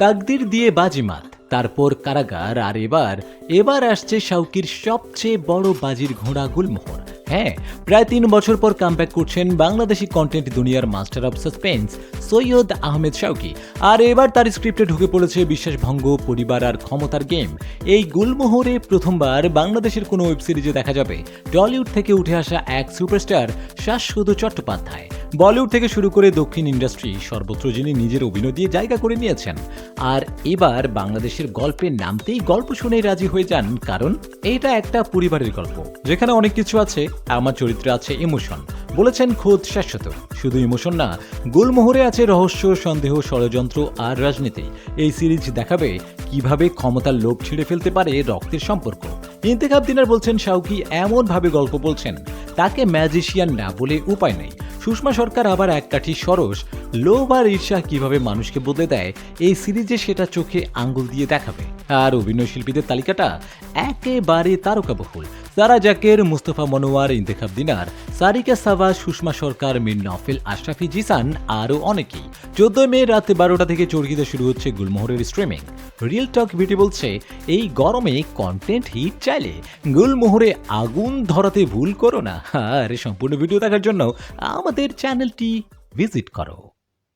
তাকদির দিয়ে বাজিমাত, তারপর কারাগার, আর এবার এবার আসছে শাউকির সবচেয়ে বড় বাজির ঘোড়া গুলমোহর। হ্যাঁ প্রায় তিন বছর পর কামব্যাক করছেন বাংলাদেশি কন্টেন্ট দুনিয়ার master of suspense Syed Ahmed Shawki আর এবার তার স্ক্রিপ্টে ঢুকে পড়েছে বিশ্বাসভঙ্গ, পরিবার আর ক্ষমতার গেম এই গুলমোহরে প্রথমবার বাংলাদেশের কোনো ওয়েব সিরিজে দেখা যাবে। টলিউড থেকে উঠে আসা এক সুপারস্টার শাশ্বত চট্টোপাধ্যায়। বলিউড থেকে শুরু করে দক্ষিণ ইন্ডাস্ট্রি সর্বত্র যিনি নিজের অভিনয় দিয়ে জায়গা করে নিয়েছেন। আর এবার বাংলাদেশের গল্পের নামতেই গল্প শুনেই রাজি হয়ে যান, কারণ এটা একটা পরিবারের গল্প। যেখানে অনেক কিছু আছে, আমার চরিত্রে আছে ইমোশন, বলেছেন খোদ শাশ্বত। শুধু ইমোশন না, গুলমোহরে আছে রহস্য, সন্দেহ, ষড়যন্ত্র আর রাজনীতি। এই সিরিজ দেখাবে কীভাবে ক্ষমতার লোভ ছিঁড়ে ফেলতে পারে রক্তের সম্পর্ক। ইন্তেখাব দিনার বলছেন শাউকি এমনভাবে গল্প বলছেন, তাকে ম্যাজিশিয়ান না বলে উপায় নেই। সুষমা সরকার আবার এক কাঠি সরস লো আর ঈর্ষা কীভাবে মানুষকে বদলে দেয়, এই সিরিজে সেটা চোখে আঙ্গুল দিয়ে দেখাবে। আর অভিনয় শিল্পীদের তালিকাটা একেবারে তারকাবহুল। সারা জাকের মুস্তফা মনোয়ার ইন্তেখাব দিনার সারিকা সাবা সুষমা সরকার, মীর নফেল, আশরাফি জিসান আরও অনেকেই। চোদ্দই মে রাতে বারোটা থেকে চর্কিতে শুরু হচ্ছে গুলমোহরের স্ট্রিমিং রিয়েল টক বিউটি বলছে, এই গরমে কন্টেন্ট হিট চাইলে গুলমোহরে আগুন ধরাতে ভুল করো না। আর সম্পূর্ণ ভিডিও দেখার জন্য আমাদের চ্যানেলটি ভিজিট করো।